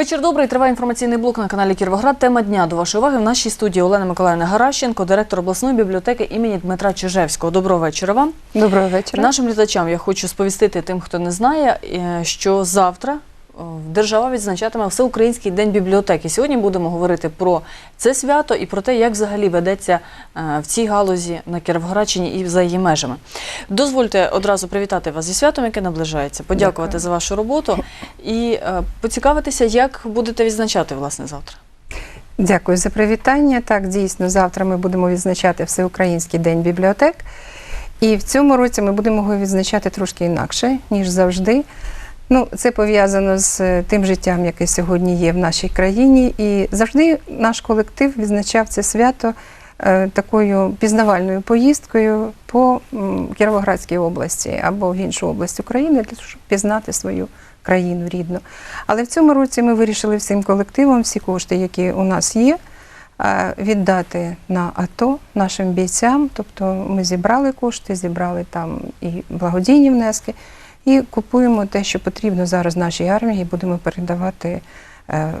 Вечір добрий. Триває інформаційний блок на каналі Кіровоград. Тема дня до вашої уваги в нашій студії Олена Миколаївна Гаращенко, директор обласної бібліотеки імені Дмитра Чижевського. Доброго вечора вам. Доброго вечора. Нашим глядачам я хочу сповістити тим, хто не знає, е, що завтра держава відзначатиме Всеукраїнський день бібліотеки. Сьогодні будемо говорити про це свято і про те, як взагалі ведеться е, в цій галузі на Кіровоградщині і за її межами. Дозвольте одразу привітати вас зі святом, яке наближається, подякувати Дякую. за вашу роботу і е, поцікавитися, як будете відзначати власне завтра. Дякую за привітання. Так, дійсно, завтра ми будемо відзначати Всеукраїнський день бібліотек. І в цьому році ми будемо його відзначати трошки інакше, ніж завжди. Ну, це пов'язано з е, тим життям, яке сьогодні є в нашій країні. І завжди наш колектив відзначав це свято е, такою пізнавальною поїздкою по Кіровоградській області або в іншу область України, для того, щоб пізнати свою країну рідну. Але в цьому році ми вирішили всім колективом всі кошти, які у нас є, е, віддати на АТО нашим бійцям. Тобто ми зібрали кошти, зібрали там і благодійні внески, і купуємо те, що потрібно зараз нашій армії, і будемо передавати е,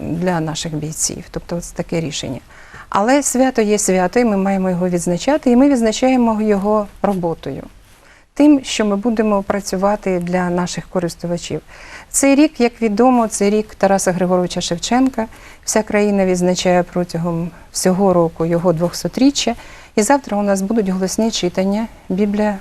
для наших бійців. Тобто, це таке рішення. Але свято є свято, і ми маємо його відзначати, і ми відзначаємо його роботою тим, що ми будемо працювати для наших користувачів. Цей рік, як відомо, це рік Тараса Григоровича Шевченка. Вся країна відзначає протягом всього року його 200-річчя. І завтра у нас будуть голосні читання біля,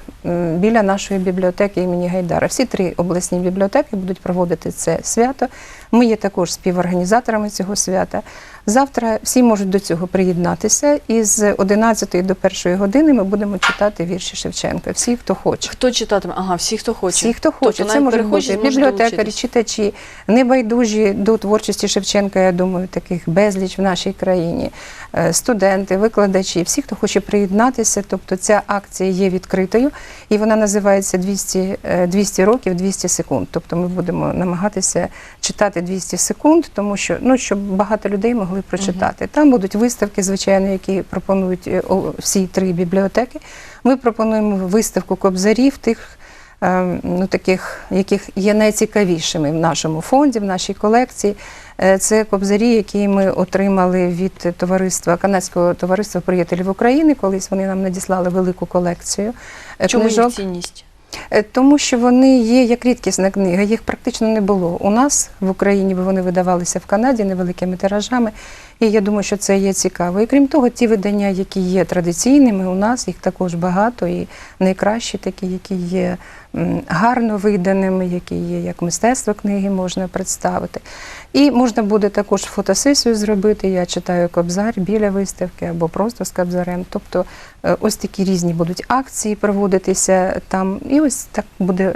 біля нашої бібліотеки імені Гайдара. Всі три обласні бібліотеки будуть проводити це свято. Ми є також співорганізаторами цього свята. Завтра всі можуть до цього приєднатися, і з 11 до 1 години ми будемо читати вірші Шевченка. Всі, хто хоче. Хто читатиме? Ага, всі, хто хоче. Всі, хто хоче, Тобто це можуть бути бібліотекарі, читачі, небайдужі до творчості Шевченка. Я думаю, таких безліч в нашій країні. Е, Студенти, викладачі, всі, хто хоче приєднатися. Тобто ця акція є відкритою, і вона називається 200, е, 200 років, 200 секунд. Тобто ми будемо намагатися читати 200 секунд, тому що ну щоб багато людей могли прочитати. Там будуть виставки, звичайно, які пропонують е, всі три бібліотеки. Ми пропонуємо виставку кобзарів тих. е, Ну, таких, яких є найцікавішими в нашому фонді, в нашій колекції. Е, Це кобзарі, які ми отримали від товариства канадського товариства приятелів України. Колись вони нам надіслали велику колекцію Чому їх цінність? Е, Тому що вони є як рідкісна книга, їх практично не було у нас в Україні, бо вони видавалися в Канаді невеликими тиражами. І я думаю, що це є цікаво. І крім того, ті видання, які є традиційними, у нас їх також багато, і найкращі такі, які є гарно виданими, які є як мистецтво книги, можна представити. І можна буде також фотосесію зробити. Я читаю кобзар біля виставки або просто з кобзарем. Тобто е, ось такі різні будуть акції проводитися там. І ось так буде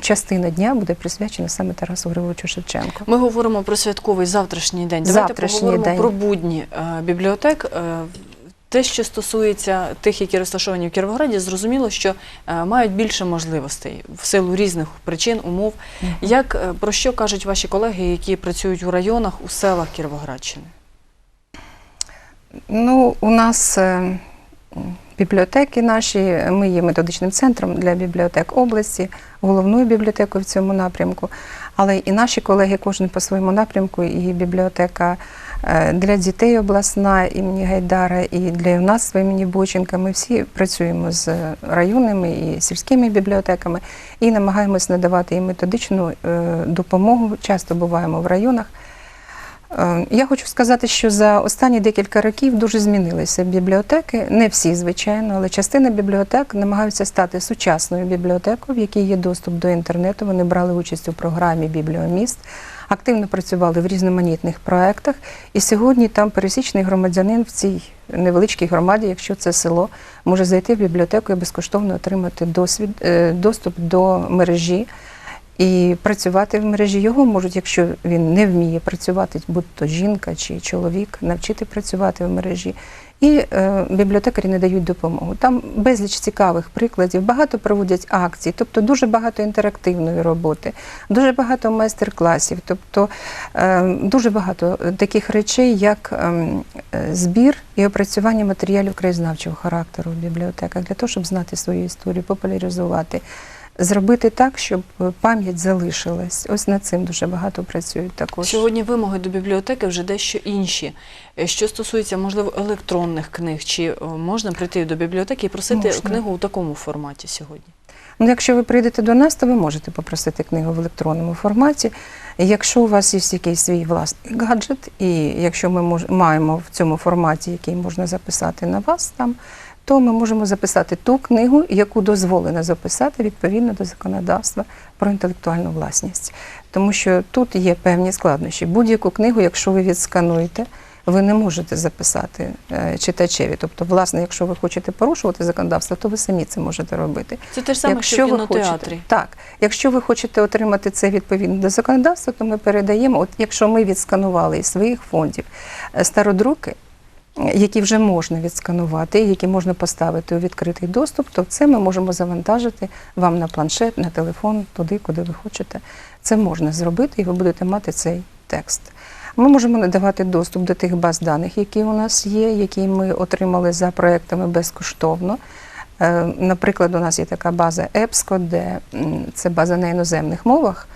частина дня буде присвячена саме Тарасу Григоровичу Шевченку. Ми говоримо про святковий завтрашній день. Давайте Завтрашній поговоримо день. про будні е, бібліотек. Те, що стосується тих, які розташовані в Кіровограді, зрозуміло, що е, мають більше можливостей в силу різних причин, умов. Як е, про що кажуть ваші колеги, які працюють у районах, у селах Кіровоградщини? Ну, у нас е, бібліотеки наші, ми є методичним центром для бібліотек області, головною бібліотекою в цьому напрямку. Але і наші колеги, кожен по своєму напрямку, і бібліотека е, для дітей обласна імені Гайдара, і для юнацтва імені Боченка. Ми всі працюємо з районними і сільськими бібліотеками і намагаємось надавати їм методичну е, допомогу. Часто буваємо в районах. Е, Я хочу сказати, що за останні декілька років дуже змінилися бібліотеки. Не всі, звичайно, але частина бібліотек намагаються стати сучасною бібліотекою, в якій є доступ до інтернету. Вони брали участь у програмі Бібліоміст, активно працювали в різноманітних проєктах. І сьогодні там пересічний громадянин в цій невеличкій громаді, якщо це село, може зайти в бібліотеку і безкоштовно отримати досвід, е, доступ до мережі. І працювати в мережі. Його можуть, якщо він не вміє працювати, будь-то жінка чи чоловік, навчити працювати в мережі. І е, бібліотекарі не дають допомогу. Там безліч цікавих прикладів, багато проводять акцій, тобто дуже багато інтерактивної роботи, дуже багато майстер-класів, тобто е, дуже багато таких речей, як ем, е, збір і опрацювання матеріалів краєзнавчого характеру в бібліотеках для того, щоб знати свою історію, популяризувати. Зробити так, щоб пам'ять залишилась. Ось над цим дуже багато працюють також. Сьогодні вимоги до бібліотеки вже дещо інші. Е, Що стосується, можливо, електронних книг, чи е, можна прийти до бібліотеки і просити Можна. книгу у такому форматі сьогодні? Ну, якщо ви прийдете до нас, то ви можете попросити книгу в електронному форматі. Якщо у вас є якийсь свій власний гаджет, і якщо ми мож, маємо в цьому форматі, який можна записати на вас там, то ми можемо записати ту книгу, яку дозволено записати відповідно до законодавства про інтелектуальну власність. Тому що тут є певні складнощі. Будь-яку книгу, якщо ви відскануєте, ви не можете записати е, читачеві. Тобто, власне, якщо ви хочете порушувати законодавство, то ви самі це можете робити. Це те ж саме, що в ви кінотеатрі. хочете, так, якщо ви хочете отримати це відповідно до законодавства, то ми передаємо. От якщо ми відсканували із своїх фондів е, стародруки, які вже можна відсканувати, які можна поставити у відкритий доступ, то це ми можемо завантажити вам на планшет, на телефон, туди, куди ви хочете. Це можна зробити, і ви будете мати цей текст. Ми можемо надавати доступ до тих баз даних, які у нас є, які ми отримали за проектами безкоштовно. Е, Наприклад, у нас є така база EBSCO, де це база на іноземних мовах.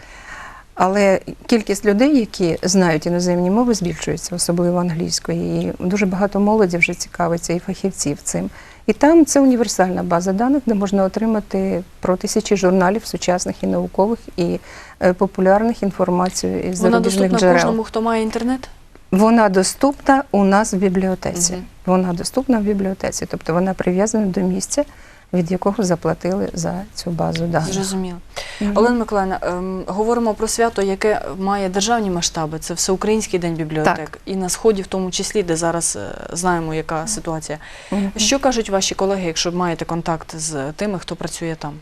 Але кількість людей, які знають іноземні мови, збільшується, особливо англійської. І дуже багато молоді вже цікавиться і фахівців цим. І там це універсальна база даних, де можна отримати про тисячі журналів сучасних і наукових, і е, популярних інформацію із Вона зарубіжних доступна джерел. кожному, хто має інтернет? Вона доступна у нас в бібліотеці. Мгм. Вона доступна в бібліотеці, тобто вона прив'язана до місця, від якого заплатили за цю базу даних. Зрозуміло. Мгм. Олена Миколаївна, ем, говоримо про свято, яке має державні масштаби. Це Всеукраїнський день бібліотек. Так. І на сході, в тому числі, де зараз е, знаємо, яка ситуація. Мгм. Що кажуть ваші колеги, якщо маєте контакт з тими, хто працює там?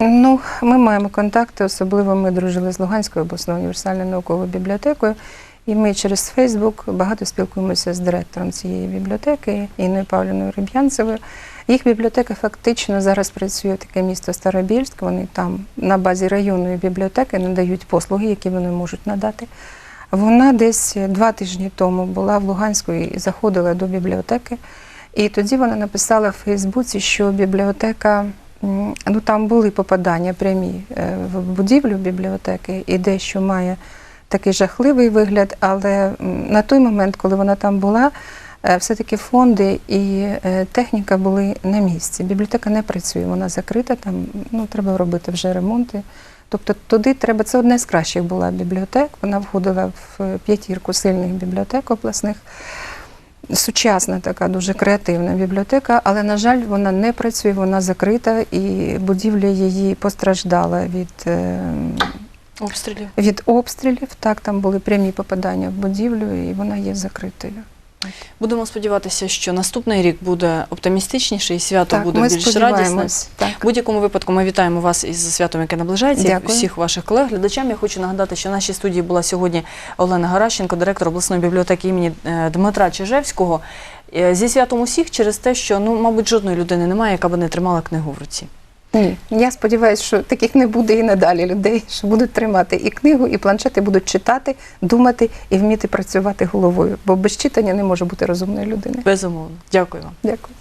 Ну, ми маємо контакти, особливо ми дружили з Луганською обласною універсальною науковою бібліотекою. І ми через Фейсбук багато спілкуємося з директором цієї бібліотеки Інною Павліною Риб'янцевою. Їх бібліотека фактично зараз працює таке місто Старобільськ. Вони там на базі районної бібліотеки надають послуги, які вони можуть надати. Вона десь два тижні тому була в Луганську і заходила до бібліотеки. І тоді вона написала в Фейсбуці, що бібліотека, ну там були попадання прямі е, в будівлю бібліотеки, і дещо має такий жахливий вигляд, але на той момент, коли вона там була, е, все-таки фонди і е, техніка були на місці. Бібліотека не працює, вона закрита, там ну, треба робити вже ремонти. Тобто туди треба, це одна з кращих була бібліотек. Вона входила в п'ятірку сильних бібліотек обласних. Сучасна така дуже креативна бібліотека, але, на жаль, вона не працює, вона закрита, і будівля її постраждала від, е, Обстрілів? від обстрілів. Так, там були прямі попадання в будівлю, і вона є закритою. Будемо сподіватися, що наступний рік буде оптимістичніший, і свято так, буде ми більш радісне. Так. В будь-якому випадку ми вітаємо вас із святом, яке наближається, Дякую. всіх ваших колег. Глядачам я хочу нагадати, що в нашій студії була сьогодні Олена Гаращенко, директор обласної бібліотеки імені е, Дмитра Чижевського. Е, Зі святом усіх через те, що ну, мабуть, жодної людини немає, яка би не тримала книгу в руці. Ні, я сподіваюся, що таких не буде і надалі людей, що будуть тримати і книгу, і планшети, будуть читати, думати і вміти працювати головою. Бо без читання не може бути розумної людини. Безумовно. Дякую вам. Дякую.